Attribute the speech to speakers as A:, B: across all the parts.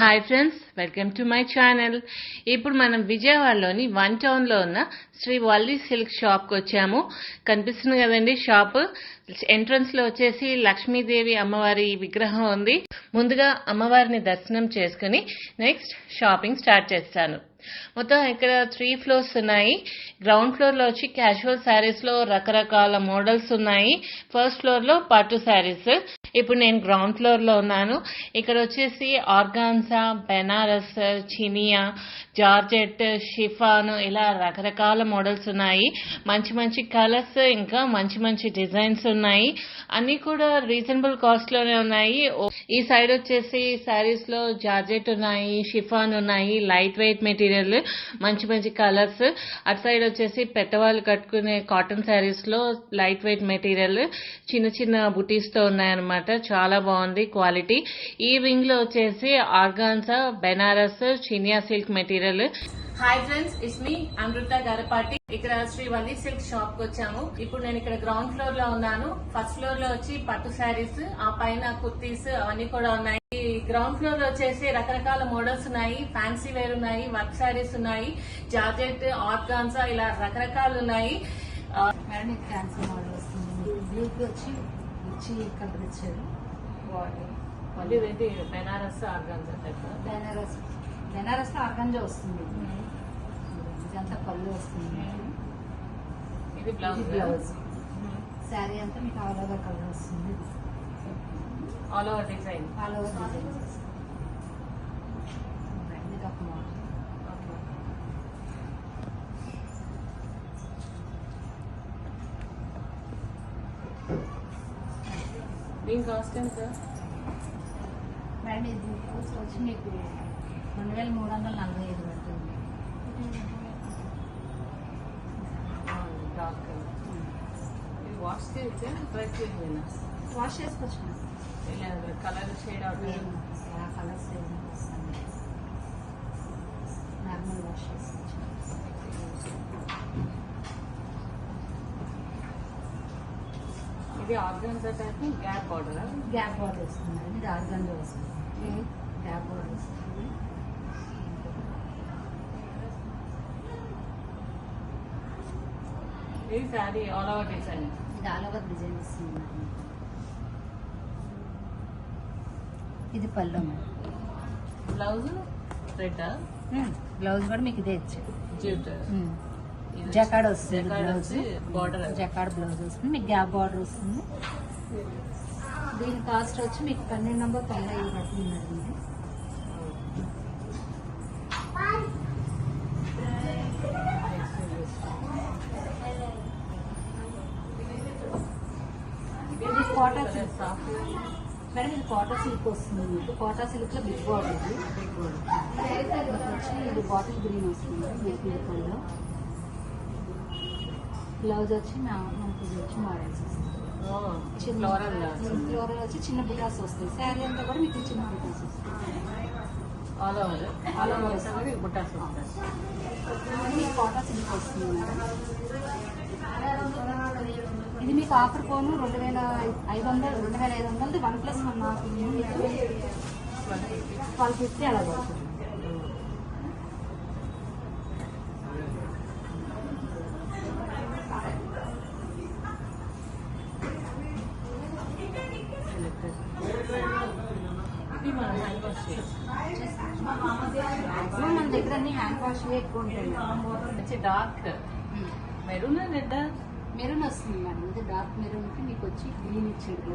A: Hi friends welcome to my channel ఇప్పుడు మనం విజయవాడలోని వన్ టౌన్లో ఉన్న శ్రీ వల్లి సిల్క్ షాప్కి వచ్చాము. కనిపిస్తుంది కదండి షాప్. ఎంట్రన్స్లో వచ్చేసి లక్ష్మీదేవి అమ్మవారి విగ్రహం ఉంది. ముందుగా అమ్మవారిని దర్శనం చేసుకుని నెక్స్ట్ షాపింగ్ స్టార్ట్ చేస్తాను. మొత్తం ఇక్కడ త్రీ ఫ్లోర్స్ ఉన్నాయి. గ్రౌండ్ ఫ్లోర్లో వచ్చి క్యాజువల్ శారీస్లో రకరకాల మోడల్స్ ఉన్నాయి. ఫస్ట్ ఫ్లోర్లో పట్టు శారీస్ ఇప్పుడు నేను గ్రౌండ్ ఫ్లోర్లో ఉన్నాను. ఇక్కడ వచ్చేసి organza Banaras Chiniya georgette chiffon ఇలా రకరకాల మోడల్స్ ఉన్నాయి. మంచి మంచి కలర్స్ ఇంకా మంచి మంచి డిజైన్స్ ఉన్నాయి. అన్ని కూడా రీజనబుల్ కాస్ట్లోనే ఉన్నాయి. ఈ సైడ్ వచ్చేసి శారీస్లో జార్జెట్ ఉన్నాయి షిఫాన్ ఉన్నాయి లైట్ వెయిట్ మెటీరియల్ మంచి మంచి కలర్స్ అటు సైడ్ వచ్చేసి పెద్దవాళ్ళు కట్టుకునే కాటన్ శారీస్లో లైట్ వెయిట్ మెటీరియల్ చిన్న చిన్న బుటీస్తో ఉన్నాయన్నమాట. చాలా బాగుంది క్వాలిటీ ఈ వింగ్లో వచ్చేసి organza Banaras Chiniya silk material hi friends it's me Amrutha Garapati ఇక్కడ శ్రీ వల్లి సిల్క్ షాప్కి వచ్చాము. ఇప్పుడు నేను ఇక్కడ గ్రౌండ్ ఫ్లోర్లో ఉన్నాను. ఫస్ట్ ఫ్లోర్లో వచ్చి పట్టు శారీస్ ఆ పైన కుర్తీస్ అవన్నీ కూడా ఉన్నాయి. ఈ గ్రౌండ్ ఫ్లోర్లో వచ్చేసి రకరకాల మోడల్స్ ఉన్నాయి ఫ్యాన్సీ వేర్ ఉన్నాయి వర్క్ శారీస్ ఉన్నాయి జార్జెట్ ఆర్గాన్సా ఇలా రకరకాలు ఉన్నాయి. ఆ,
B: మేడం ఇది క్యాన్సర్ మోడల్ వస్తుంది బ్లూకి వచ్చి కలర్ ఇచ్చారు
A: Banaras organza type
B: Banaras organza వస్తుంది. ఇదంతా పళ్ళు వస్తుంది.
A: ఇది బ్లౌజ్?
B: శారీ అంతా మీకు ఆల్ ఓవర్ కలర్ వస్తుంది.
A: All over design?
B: All over design
A: దీని కాస్ట్ ఎంత?
B: మేడం ఇది కాస్ట్ వచ్చి మీకు రెండు వేల మూడు వందల నలభై ఐదు పడుతుంది.
A: డార్క్ వాష్ చేస్తే డ్రై చేయాలి
B: వాష్ చేసుకోవచ్చు.
A: కలర్ షేడ్ అవుతుంది
B: వస్తుంది నార్మల్ వాష్ చేసుకోవచ్చు.
A: ఇది organza type gap border
B: gap border వస్తుంది మేడం ఇది ఆర్గంజా వస్తుంది గ్యాప్ బార్డర్ వస్తుంది
A: ఇది శారీ ఆల్ ఓవర్ డిజైన్
B: ఇది ఆల్ ఓవర్ డిజైన్ వస్తుంది మేడం ఇది పళ్ళు.
A: బ్లౌజ్ రెడ్
B: బ్లౌజ్ కూడా మీకు ఇదే ఇచ్చారు జకాడ్ వస్తుంది
A: jacquard
B: blouse
A: border.
B: Jacquard blouse వస్తుంది. మీకు గ్యాప్ బార్డర్ వస్తుంది. దీని కాస్ట్ వచ్చి మీకు పన్నెండు వందల తొంభై ఐదు కోటా సిల్క్ మేడం ఇది కోటా సిల్క్ వస్తుంది మీకు. కోటా సిల్క్లో బిగ్ బార్డర్ ఇది ఇది వచ్చి ఇది బాటిల్ గ్రీన్ వస్తుంది. బ్లౌజ్ వచ్చి మనకి వచ్చి మోడల్స్ వస్తుంది. చిన్న
A: ఫ్లోరల్
B: ఫ్లోరల్ వచ్చి చిన్న బుటాస్ వస్తాయి శారీ అంతా కూడా మీకు చిన్న బుటాస్ వస్తాయి
A: ఆల్ ఓవర్ ఆల్ ఓవర్
B: మీకు కోటా సిల్క్ వస్తుంది మేడం. ఇది మీకు ఆఫర్ పోను రెండు వేల ఐదు వందలు రెండు వేల ఐదు వందలది one plus one offer twelve fifty అలా పడుతుంది.
A: మన
B: దగ్గర అన్ని హ్యాండ్ వాష్ ఎక్కువ ఉంటాయి.
A: డార్క్ మెరూన్ రెడ్
B: మెరూన్ వస్తుంది మేడం. ఇది డార్క్ మెరూన్కి మీకు వచ్చి గ్రీన్ ఇచ్చాడు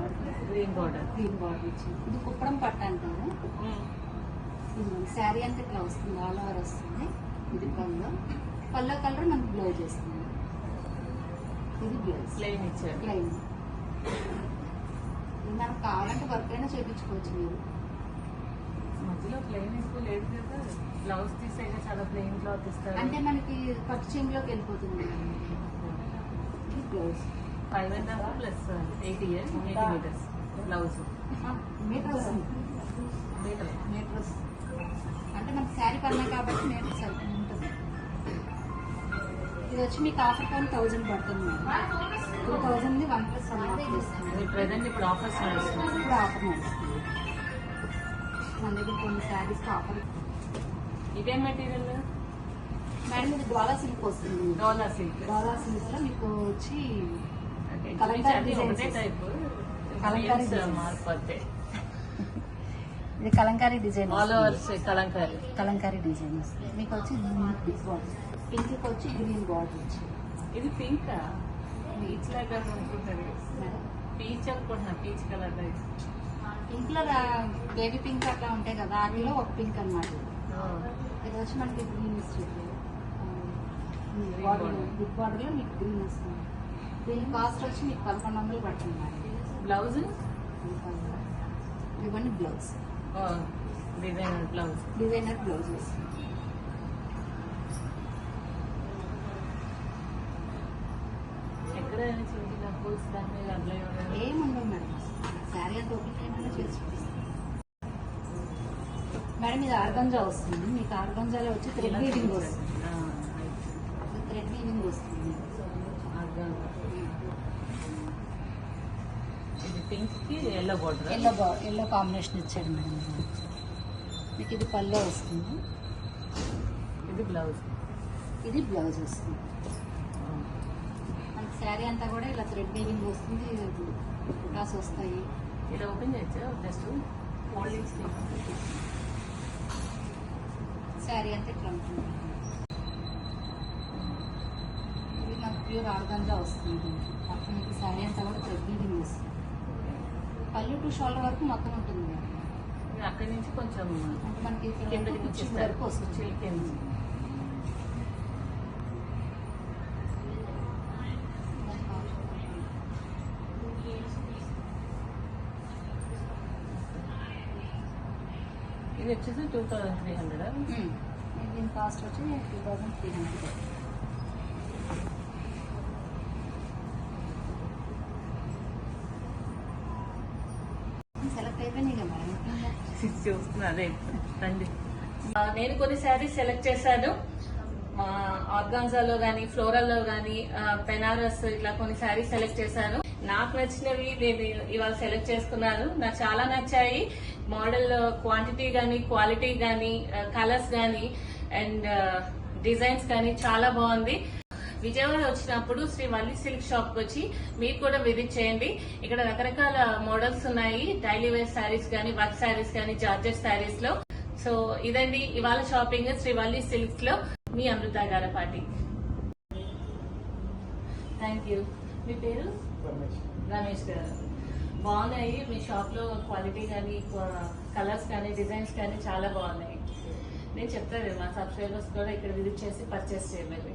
A: గ్రీన్ బార్డర్
B: గ్రీన్ బార్డర్ ఇచ్చింది ఇది కుప్పడం పట్టు అంటారు. ఇది శారీ అంతా ఇట్లా వస్తుంది. ఆల్ ఓవర్ వస్తుంది. ఇది పళ్ళు. పళ్ళ కలర్ మనకు బ్లౌజ్ వస్తుంది. ఇది బ్లౌజ్.
A: ప్లెయిన్ ఇచ్చారు.
B: ప్లెయిన్ ఇది మనకు కావాలంటే వర్క్ అయినా చేయించుకోవచ్చు మీరు.
A: మధ్యలో ప్లెయిన్ ఎక్కువ లేదు కదా. బ్లౌజ్ తీసైనా చాలా ప్లెయిన్ క్లాత్ ఇస్తారు.
B: అంటే మనకి పట్టు చెంగులోకి వెళ్ళిపోతుంది.
A: Five and half plus eighty eighty metres blouse
B: metre వస్తుంది
A: మీటర్
B: మీటర్ వస్తుంది అంటే మనకి శారీ పడినా కాబట్టి మీటర్ సరిగ్గా ఉంటుంది. ఇది వచ్చి మీకు ఆఫర్ పైన థౌజండ్ పడుతుంది two thousand one plus one
A: present ఇప్పుడు ఆఫర్స్ నడుస్తుంది
B: ఇప్పుడు ఆఫర్ నడుస్తుంది. మన దగ్గర కొన్ని శారీస్ ఆఫర్
A: ఇదేం మెటీరియల్
B: ఇది డోలా సిల్క్ వస్తుంది.
A: డోలా సిల్క్
B: డోలా సిల్క్లో మీకు వచ్చి ఇది Kalamkari design
A: all over Kalamkari.
B: Kalamkari design వస్తుంది. మీకు వచ్చి బిగ్ బార్డర్ పింక్ వచ్చి గ్రీన్ బార్డర్ వచ్చి.
A: ఇది పింక్ పీచ్ లాగా అనుకుంటుంది
B: మేడం
A: పీచ్ అనుకుంటున్నా పీచ్ కలర్
B: పింక్లో బేబీ పింక్ అట్లా ఉంటాయి కదా వాటిలో ఒక పింక్ అన్నమాట. ఇది వచ్చి మనకి గ్రీన్ ఇస్తుంది బార్డర్లో మీకు గ్రీన్ వస్తుంది. దీని కాస్ట్ వచ్చి మీకు పదకొండు వందలు పడుతుంది
A: బ్లౌజ్?
B: ఇవన్నీ blouse.
A: Designer blouse.
B: Designer blouse వస్తుంది.
A: ఎక్కడ చిన్న చిన్న పూల్స్ దాని మీద అప్లై
B: ఏముండవు మేడం. శారీ అంతా చేయమని చేసి మేడం ఇది ఆర్గంజా వస్తుంది. మీకు ఆర్గంజాలో వచ్చి వీవింగ్ వస్తుంది. వీవింగ్ వస్తుంది.
A: ఇది పింక్కి yellow border?
B: Yellow yellow combination ఇచ్చాడు మేడం. మీకు ఇది పల్లో వస్తుంది.
A: ఇది బ్లౌజ్.
B: ఇది బ్లౌజ్ వస్తుంది. మనకి శారీ అంతా కూడా ఇలా థ్రెడ్ వీవింగ్ వస్తుంది. బుటాస్ వస్తాయి.
A: ఇది ఓపెన్ చేయొచ్చు? Just foldings.
B: శారీ అంతా ఇట్లా ఉంటుంది ఇది మనకు ప్యూర్ ఆర్గంజా వస్తుంది మొత్తం మీకు శారీ అంతా కూడా వీవింగ్ వస్తుంది పళ్ళు టు షోల్డర్ వరకు మొత్తం ఉంటుంది.
A: అక్కడి నుంచి కొంచెం
B: అంటే మనకి
A: కిందకి
B: వరకు వస్తుంది.
A: ఇది వచ్చేసి టూ థౌసండ్ త్రీ హండ్రెడ్.
B: దీని కాస్ట్ వచ్చి two thousand three hundred select అయిపోయినాయి కదా మేడం ఇంకా
A: రండి. నేను కొన్ని శారీస్ సెలెక్ట్ చేశాను. ఆర్గాన్జాలో కానీ ఫ్లోరల్లో కానీ బెనారస్ ఇట్లా కొన్ని శారీస్ సెలెక్ట్ చేశాను. నాకు నచ్చినవి నేను ఇవాళ సెలెక్ట్ చేసుకున్నాను. నాకు చాలా నచ్చాయి. మోడల్ క్వాంటిటీ కానీ క్వాలిటీ కానీ కలర్స్ కానీ అండ్ డిజైన్స్ కానీ చాలా బాగుంది. విజయవాడ వచ్చినప్పుడు శ్రీ వల్లి సిల్క్ షాప్కి వచ్చి మీరు కూడా విజిట్ చేయండి. ఇక్కడ రకరకాల మోడల్స్ ఉన్నాయి. డైలీ వేర్ శారీస్ కానీ వర్క్ శారీస్ కానీ జార్జెట్ శారీస్లో. సో ఇదండి ఇవాళ షాపింగ్ శ్రీ వల్లి సిల్క్స్లో మీ అమృత గారపాటి థ్యాంక్ యూ మీ పేరు? రమేష్. గారు. బాగున్నాయి. మీ షాప్లో క్వాలిటీ కానీ కలర్స్ కానీ డిజైన్స్ కానీ చాలా బాగున్నాయి. నేను చెప్తాను మా సబ్స్క్రైబర్స్ కూడా ఇక్కడ విజిట్ చేసి పర్చేస్ చేయమని